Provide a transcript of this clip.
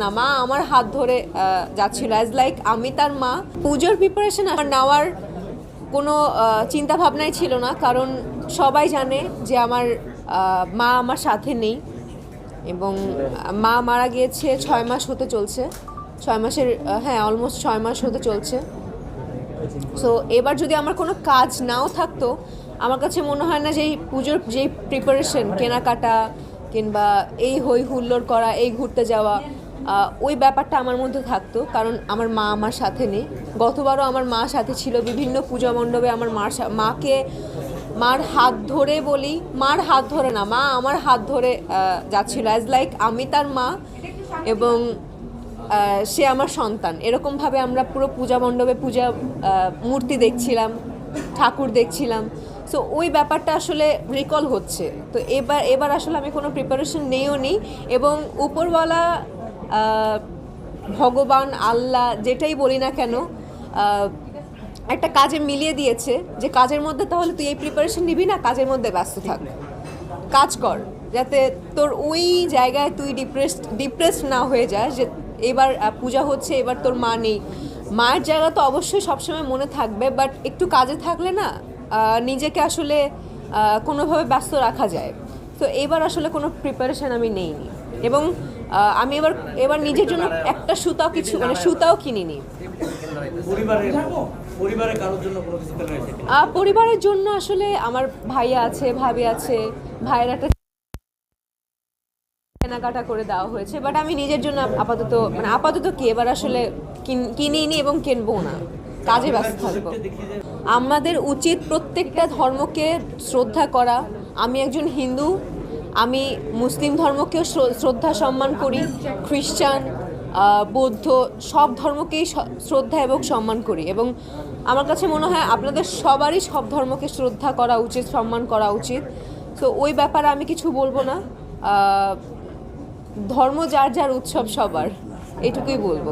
না, মা আমার হাত ধরে যাচ্ছিল। অ্যাজ লাইক আমি তার মা, পুজোর প্রিপারেশন আমার নেওয়ার কোনো চিন্তা ভাবনাই ছিল না, কারণ সবাই জানে যে আমার মা আমার সাথে নেই এবং মা মারা গিয়েছে ছয় মাস হতে চলছে। ছয় মাসের হ্যাঁ অলমোস্ট ছয় মাস হতে চলছে। সো এবার যদি আমার কোনো কাজ নাও থাকতো, আমার কাছে মনে হয় না যে এই পুজোর যেই প্রিপারেশন কেনাকাটা কিংবা এই হই হুল্লোড় করা, এই ঘুরতে যাওয়া ওই ব্যাপারটা আমার মধ্যে থাকতো, কারণ আমার মা আমার সাথে নেই। গতবারও আমার মা সাথে ছিল, বিভিন্ন পূজা মণ্ডপে আমার মার মাকে মার হাত ধরে বলি, মার হাত ধরে না, মা আমার হাত ধরে যাচ্ছিল অ্যাজ লাইক আমি তার মা এবং সে আমার সন্তান। এরকমভাবে আমরা পুরো পূজা মণ্ডপে পূজা মূর্তি দেখছিলাম, ঠাকুর দেখছিলাম। সো ওই ব্যাপারটা আসলে রিকল হচ্ছে। তো এবার এবার আসলে আমি কোনো প্রিপারেশন নেইও নি এবং উপরওয়ালা ভগবান, আল্লাহ, যেটাই বলি না কেন একটা কাজে মিলিয়ে দিয়েছে যে কাজের মধ্যে তাহলে তুই এই প্রিপারেশন নিবি না, কাজের মধ্যে ব্যস্ত থাক। কাজ কর, যাতে তোর ওই জায়গায় তুই ডিপ্রেসড ডিপ্রেসড না হয়ে যাস যে এবার পূজা হচ্ছে, এবার তোর মা নেই। মায়ের জায়গা তো অবশ্যই সবসময় মনে থাকবে বাট একটু কাজে থাকলে না নিজেকে আসলে কোনোভাবে ব্যস্ত রাখা যায়। তো এবার আসলে কোনো প্রিপারেশন আমি নেইনি। এবং আমি এবার এবার নিজের জন্য একটা সুতাও কিছু মানে সুতাও কিনিনি। পরিবারের জন্য আসলে আমার ভাইয়া আছে ভাবি আছে ভাইয়ের একটা কেনাকাটা করে দেওয়া হয়েছে বাট আমি নিজের জন্য আপাতত মানে আপাতত কি এবার আসলে কিন- কিনিনি এবং কিনবো না। কাজে ব্যস্ত থাকব। আমাদের উচিত প্রত্যেকটা ধর্মকে শ্রদ্ধা করা আমি একজন হিন্দু, আমি মুসলিম ধর্মকেও শ্রদ্ধা সম্মান করি খ্রিস্টান বৌদ্ধ, সব ধর্মকেই শ্রদ্ধা এবং সম্মান করি এবং আমার কাছে মনে হয় আপনাদের সবারই সব ধর্মকে শ্রদ্ধা করা উচিত, সম্মান করা উচিত। তো ওই ব্যাপারে আমি কিছু বলব না। ধর্ম যার যার উৎসব সবার, এটুকুই বলব।